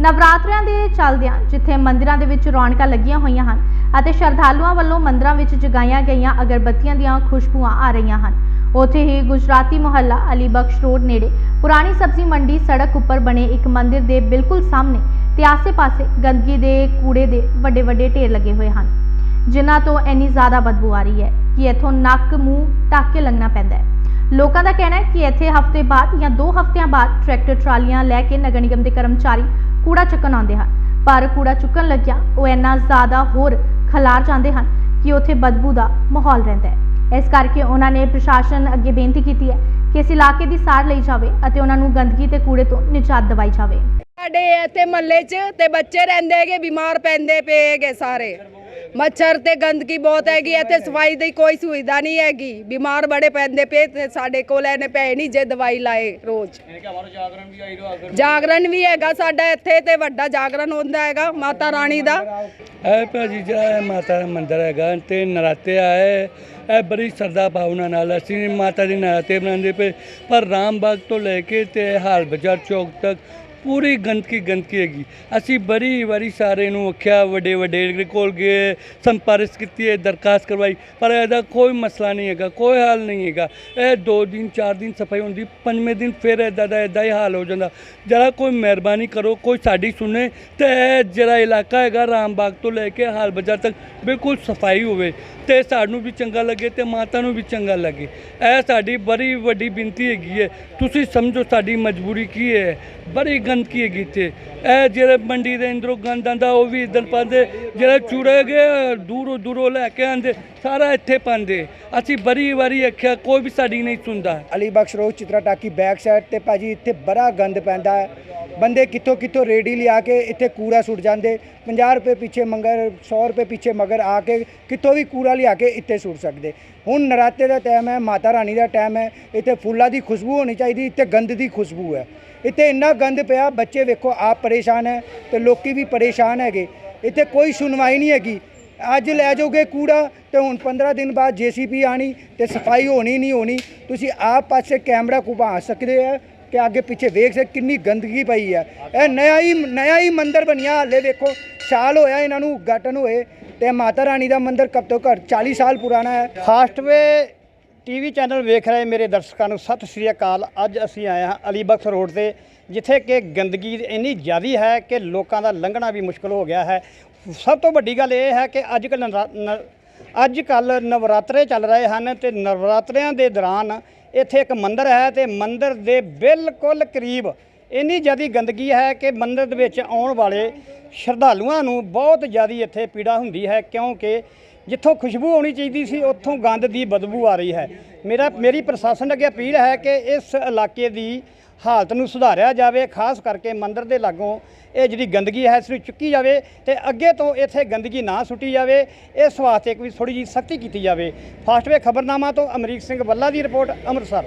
ਨਵਰਾਤਰਿਆਂ ਦੇ ਚੱਲਦਿਆਂ ਜਿੱਥੇ ਮੰਦਿਰਾਂ ਦੇ ਵਿੱਚ ਰੌਣਕਾਂ ਲੱਗੀਆਂ ਹੋਈਆਂ ਹਨ ਅਤੇ ਸ਼ਰਧਾਲੂਆਂ ਵੱਲੋਂ ਮੰਦਿਰਾਂ ਵਿੱਚ ਜਗਾਈਆਂ ਗਈਆਂ ਅਗਰਬੱਤੀਆਂ ਦੀਆਂ ਖੁਸ਼ਬੂਆਂ ਆ ਰਹੀਆਂ ਹਨ। ਉੱਥੇ ਹੀ ਗੁਜਰਾਤੀ ਮੁਹੱਲਾ ਅਲੀ ਬਖਸ਼ ਰੋਡ ਨੇੜੇ ਪੁਰਾਣੀ ਸਬਜ਼ੀ ਮੰਡੀ ਸੜਕ ਉੱਪਰ ਬਣੇ ਇੱਕ ਮੰਦਿਰ ਦੇ ਬਿਲਕੁਲ ਸਾਹਮਣੇ ਤੇ ਆਸੇ-ਪਾਸੇ ਗੰਦਗੀ ਦੇ ਕੂੜੇ ਦੇ ਵੱਡੇ-ਵੱਡੇ ਢੇਰ ਲੱਗੇ ਹੋਏ ਹਨ, ਜਿਨ੍ਹਾਂ ਤੋਂ ਇੰਨੀ ਜ਼ਿਆਦਾ ਬਦਬੂ ਆ ਰਹੀ ਹੈ ਕਿ ਇੱਥੋਂ ਨੱਕ, ਮੂੰਹ ਢੱਕ ਕੇ ਲੰਘਣਾ ਪੈਂਦਾ ਹੈ। ਲੋਕਾਂ ਦਾ ਕਹਿਣਾ ਹੈ ਕਿ ਇੱਥੇ ਹਫ਼ਤੇ ਬਾਅਦ ਜਾਂ 2 ਹਫ਼ਤਿਆਂ ਬਾਅਦ ਟਰੈਕਟਰ, ਟਰਾਲੀਆਂ ਲੈ ਕੇ ਨਗਰ ਨਿਗਮ ਦੇ ਕਰਮਚਾਰੀ ਕੂੜਾ ਚੁੱਕਣ ਆਉਂਦੇ ਹਨ। ਪਰ ਕੂੜਾ ਚੁੱਕਣ ਲੱਗਿਆ, ਉਹ ਇੰਨਾ ਜ਼ਿਆਦਾ ਹੋਰ ਖਲਾਰ ਜਾਂਦੇ ਹਨ ਕਿ ਉੱਥੇ ਬਦਬੂ ਦਾ ਮਾਹੌਲ ਰਹਿੰਦਾ ਹੈ। ਇਸ ਕਰਕੇ ਉਹਨਾਂ ਨੇ ਪ੍ਰਸ਼ਾਸਨ ਅੱਗੇ ਬੇਨਤੀ ਕੀਤੀ ਹੈ ਕਿ ਇਸ ਇਲਾਕੇ ਦੀ ਸਾਰ ਲਈ ਜਾਵੇ ਅਤੇ ਉਹਨਾਂ ਨੂੰ ਗੰਦਗੀ ਤੇ ਕੂੜੇ ਤੋਂ ਨਿਜਾਤ ਦਿਵਾਈ ਜਾਵੇ। ਸਾਡੇ ਇੱਥੇ ਮਹੱਲੇ 'ਚ ਤੇ ਬੱਚੇ ਰਹਿੰਦੇ ਹੈਗੇ, ਬਿਮਾਰ ਪੈਂਦੇ ਪਏ ਹੈਗੇ ਸਾਰੇ। ਮੱਛਰ ਤੇ ਗੰਦਗੀ ਬਹੁਤ ਹੈਗੀ ਇੱਥੇ ਸਫ਼ਾਈ ਦੀ ਕੋਈ ਸੁਵਿਧਾ ਨਹੀਂ ਹੈਗੀ। ਬਿਮਾਰ ਬੜੇ ਪੈਂਦੇ ਪਏ ਤੇ ਸਾਡੇ ਕੋਲ ਇਹਨੇ ਪਏ ਨਹੀਂ ਜੇ ਦਵਾਈ ਲਾਏ ਰੋਜ਼। ਜਾਗਰਣ ਵੀ ਹੈਗਾ ਸਾਡਾ ਇੱਥੇ ਤੇ ਵੱਡਾ ਜਾਗਰਣ ਹੁੰਦਾ ਹੈਗਾ ਮਾਤਾ ਰਾਣੀ ਦਾ। ਇਹ ਭਾਜੀ ਜਿਹੜਾ ਇਹ ਮਾਤਾ ਦਾ ਮੰਦਿਰ ਹੈਗਾ ਤੇ ਨਰਾਤੇ ਆਏ ਇਹ ਬੜੀ ਸਰਦਾ ਭਾਵਨਾ ਨਾਲ ਅਸੀਂ ਮਾਤਾ ਦੇ ਨਰਾਤੇ ਬਣਾਉਂਦੇ ਪਏ ਪਰ ਰਾਮਬਾਗ ਤੋਂ ਲੈ ਕੇ ਤੇ ਹਾਲ ਬਾਜ਼ਾਰ ਚੌਕ ਤੱਕ ਪੂਰੀ ਗੰਦਗੀ ਗੰਦਗੀ ਹੈਗੀ। ਅਸੀਂ ਬੜੀ ਵਾਰੀ ਸਾਰੇ ਨੂੰ ਆਖਿਆ, ਵੱਡੇ ਵੱਡੇ ਕੋਲ ਗਏ, ਸੰਪਰਕ ਕੀਤੀ ਹੈ ਦਰਖਾਸਤ ਕਰਵਾਈ, ਪਰ ਇਹਦਾ ਕੋਈ ਮਸਲਾ ਨਹੀਂ ਹੈਗਾ, ਕੋਈ ਹਾਲ ਨਹੀਂ ਹੈਗਾ। ਇਹ ਦੋ ਦਿਨ, ਚਾਰ ਦਿਨ ਸਫ਼ਾਈ ਹੁੰਦੀ, ਪੰਜਵੇਂ ਦਿਨ ਫਿਰ ਇਦਾਂ ਦਾ ਇਦਾਂ ਹੀ ਹਾਲ ਹੋ ਜਾਂਦਾ। ਜਰਾ ਕੋਈ ਮਿਹਰਬਾਨੀ ਕਰੋ, ਕੋਈ ਸਾਡੀ ਸੁਣੇ ਤੇ ਇਹ ਜਿਹੜਾ ਇਲਾਕਾ ਹੈਗਾ ਰਾਮਬਾਗ ਤੋਂ ਲੈ ਕੇ ਹਾਲ ਬਾਜ਼ਾਰ ਤੱਕ ਬਿਲਕੁਲ ਸਫ਼ਾਈ ਹੋਵੇ ਤੇ ਸਾਨੂੰ ਵੀ ਚੰਗਾ ਲੱਗੇ ਤੇ ਮਾਤਾ ਨੂੰ ਵੀ ਚੰਗਾ ਲੱਗੇ। ਇਹ ਸਾਡੀ ਬੜੀ ਵੱਡੀ ਬੇਨਤੀ ਹੈਗੀ ਹੈ। ਤੁਸੀਂ ਸਮਝੋ ਸਾਡੀ ਮਜਬੂਰੀ ਕੀ ਹੈ। ਬੜੀ ਗੰਦਗੀ ਹੈਗੀ ਤੇ ਇਹ ਜਿਹੜੇ ਮੰਡੀ ਦੇ ਅੰਦਰੋਂ ਗੰਦ ਆਂਦਾ ਉਹ ਵੀ ਇੱਧਰ ਪਾਉਂਦੇ। ਜਿਹੜੇ ਚੂੜੇ ਗਏ ਦੂਰੋਂ ਦੂਰੋਂ ਲੈ ਕੇ ਆਂਦੇ ਸਾਰਾ ਇੱਥੇ ਪਾਉਂਦੇ। ਅਸੀਂ ਬੜੀ ਵਾਰੀ ਆਖਿਆ, ਕੋਈ ਵੀ ਸਾਡੀ ਨਹੀਂ ਸੁਣਦਾ। Ali Bakhsh road Chitra talkie back side ਤੇ ਭਾਜੀ, ਇੱਥੇ ਬੜਾ ਗੰਦ ਪੈਂਦਾ। ਹੈ ਬੰਦੇ ਕਿੱਥੋਂ ਕਿੱਥੋਂ ਰੇੜੀ ਲਿਆ ਕੇ ਇੱਥੇ ਕੂੜਾ ਸੁੱਟ ਜਾਂਦੇ 50 ਰੁਪਏ ਪਿੱਛੇ ਮੰਗਰ 100 ਰੁਪਏ ਪਿੱਛੇ ਮਗਰ ਆ ਕੇ ਕਿੱਥੋਂ ਵੀ ਕੂੜਾ ਲਿਆ ਕੇ ਇੱਥੇ ਸੁੱਟ ਸਕਦੇ। ਹੁਣ ਨਰਾਤੇ ਦਾ ਟਾਈਮ ਹੈ, ਮਾਤਾ ਰਾਣੀ ਦਾ ਟਾਈਮ ਹੈ, ਇੱਥੇ ਫੁੱਲਾਂ ਦੀ ਖੁਸ਼ਬੂ ਹੋਣੀ ਚਾਹੀਦੀ, ਇੱਥੇ ਗੰਦ ਦੀ ਖੁਸ਼ਬੂ ਹੈ। ਇੱਥੇ ਇੰਨਾ ਗੰਦ ਪਿਆ, ਬੱਚੇ ਵੇਖੋ ਆਪ ਪਰੇਸ਼ਾਨ ਹੈ ਤੇ ਲੋਕੀ ਵੀ ਪਰੇਸ਼ਾਨ ਹੈਗੇ। ਇੱਥੇ ਕੋਈ ਸੁਣਵਾਈ ਨਹੀਂ ਹੈਗੀ। ਅੱਜ ਲੈ ਜਾਓਗੇ ਕੂੜਾ ਤੇ ਹੁਣ 15 ਦਿਨ ਬਾਅਦ ਜੀਸੀਪੀ ਆਣੀ ਤੇ ਸਫ਼ਾਈ ਹੋਣੀ ਨਹੀਂ ਹੋਣੀ, ਤੁਸੀਂ ਆਪ ਪਾਸੇ ਕੈਮਰਾ ਘੁਮਾ ਸਕਦੇ ਆ ਕਿ ਅੱਗੇ ਪਿੱਛੇ ਵੇਖ ਸਕਦੇ ਕਿੰਨੀ ਗੰਦਗੀ ਪਈ ਹੈ ਇਹ ਨਇਆ ਹੀ ਨਇਆ ਹੀ ਮੰਦਿਰ ਬਣਿਆ ਹਾਲੇ ਵੇਖੋ। ਸਾਲ ਹੋਇਆ ਇਹਨਾਂ ਨੂੰ ਉਦਘਾਟਨ ਹੋਏ ਤੇ ਮਾਤਾ ਰਾਣੀ ਦਾ ਮੰਦਿਰ ਕਬ ਤੋਂ ਘੱਟ 40 ਸਾਲ ਪੁਰਾਣਾ ਹੈ। ਫਾਸਟਵੇ ਟੀਵੀ ਚੈਨਲ ਵੇਖ ਰਹੇ ਮੇਰੇ ਦਰਸ਼ਕਾਂ ਨੂੰ। ਸਤਿ ਸ੍ਰੀ ਅਕਾਲ। ਅੱਜ ਅਸੀਂ ਆਏ ਹਾਂ ਅਲੀਬਖਸ਼ ਰੋਡ ਤੇ, ਜਿੱਥੇ ਕਿ ਗੰਦਗੀ ਇੰਨੀ ਜ਼ਿਆਦੀ ਹੈ ਕਿ ਲੋਕਾਂ ਦਾ ਲੰਘਣਾ ਵੀ ਮੁਸ਼ਕਲ ਹੋ ਗਿਆ ਹੈ। ਸਭ ਤੋਂ ਵੱਡੀ ਗੱਲ ਇਹ ਹੈ ਕਿ ਅੱਜ ਕੱਲ ਅੱਜ ਕੱਲ ਨਵਰਾਤਰੇ ਚੱਲ ਰਹੇ ਹਨ ਤੇ ਨਵਰਾਤਰਿਆਂ ਦੇ ਦੌਰਾਨ ਇੱਥੇ ਇੱਕ ਮੰਦਿਰ ਹੈ ਤੇ ਮੰਦਿਰ ਦੇ ਬਿਲਕੁਲ ਕਰੀਬ ਇੰਨੀ ਜ਼ਿਆਦੀ ਗੰਦਗੀ ਹੈ ਕਿ ਮੰਦਿਰ ਦੇ ਵਿੱਚ ਆਉਣ ਵਾਲੇ ਸ਼ਰਧਾਲੂਆਂ ਨੂੰ ਬਹੁਤ ਜ਼ਿਆਦੀ ਇੱਥੇ ਪੀੜਾ ਹੁੰਦੀ ਹੈ, ਕਿਉਂਕਿ ਜਿੱਥੋਂ ਖੁਸ਼ਬੂ ਆਉਣੀ ਚਾਹੀਦੀ ਸੀ, ਉੱਥੋਂ ਗੰਦ ਦੀ ਬਦਬੂ ਆ ਰਹੀ ਹੈ। ਮੇਰਾ, ਮੇਰੀ ਪ੍ਰਸ਼ਾਸਨ ਅੱਗੇ ਅਪੀਲ ਹੈ ਕਿ ਇਸ ਇਲਾਕੇ ਦੀ ਹਾਲਤ ਨੂੰ ਸੁਧਾਰਿਆ ਜਾਵੇ, ਖਾਸ ਕਰਕੇ ਮੰਦਰ ਦੇ ਲਾਗੋਂ ਇਹ ਜਿਹੜੀ ਗੰਦਗੀ ਹੈ, ਇਸ ਨੂੰ ਚੁੱਕੀ ਜਾਵੇ ਤੇ ਅੱਗੇ ਤੋਂ ਇੱਥੇ ਗੰਦਗੀ ਨਾ ਸੁੱਟੀ ਜਾਵੇ। ਇਸ ਵਾਸਤੇ ਕੋਈ ਥੋੜੀ ਜਿਹੀ ਸਖਤੀ ਕੀਤੀ ਜਾਵੇ। ਫਾਸਟਵੇ ਖਬਰਨਾਮਾ ਤੋਂ ਅਮਰੀਕ ਸਿੰਘ ਬੱਲਾ ਦੀ ਰਿਪੋਰਟ, ਅੰਮ੍ਰਿਤਸਰ।